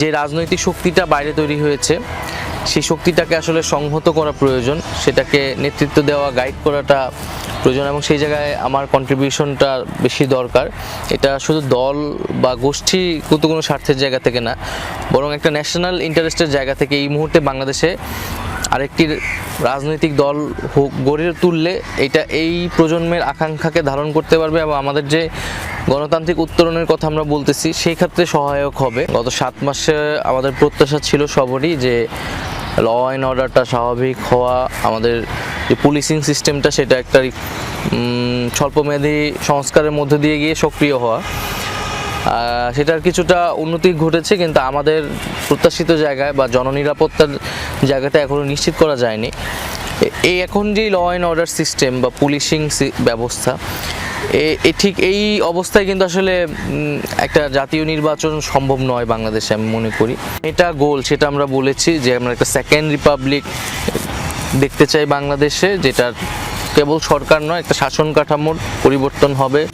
যে রাজনৈতিক শক্তিটা বাইরে তৈরি হয়েছে, সেই শক্তিটাকে আসলে সংহত করা প্রয়োজন, সেটাকে নেতৃত্ব দেওয়া গাইড করাটা প্রয়োজন এবং সেই জায়গায় আমার কন্ট্রিবিউশনটা বেশি দরকার। এটা শুধু দল বা গোষ্ঠী কিন্তু কোনো স্বার্থের জায়গা থেকে না, বরং একটা ন্যাশনাল ইন্টারেস্টের জায়গা থেকে এই মুহূর্তে বাংলাদেশে আরেকটি রাজনৈতিক দল গড়ে তুললে এটা এই প্রজন্মের আকাঙ্ক্ষাকে ধারণ করতে পারবে এবং আমাদের যে গণতান্ত্রিক উত্তরণের কথা আমরা বলতেছি, সেই ক্ষেত্রে সহায়ক হবে। গত সাত মাসে আমাদের প্রত্যাশা ছিল সবরই যে ল অ্যান্ড অর্ডারটা স্বাভাবিক হওয়া, আমাদের যে পুলিশিং সিস্টেমটা সেটা একটা স্বল্পমেয়াদী সংস্কারের মধ্যে দিয়ে গিয়ে সক্রিয় হওয়া। সেটার কিছুটা উন্নতি ঘটেছে, কিন্তু আমাদের প্রত্যাশিত জায়গায় বা জননিরাপত্তার জায়গাটা এখনও নিশ্চিত করা যায়নি। এই এখন যে ল অ্যান্ড অর্ডার সিস্টেম বা পুলিশিং ব্যবস্থা, এ- ঠিক এই অবস্থায় কিন্তু আসলে একটা জাতীয় নির্বাচন সম্ভব নয় বাংলাদেশে আমি মনে করি। এটা গোল, সেটা আমরা বলেছি যে আমরা একটা সেকেন্ড রিপাবলিক দেখতে চাই বাংলাদেশে যেটা কেবল সরকার নয়, একটা শাসন কাঠামোর পরিবর্তন হবে।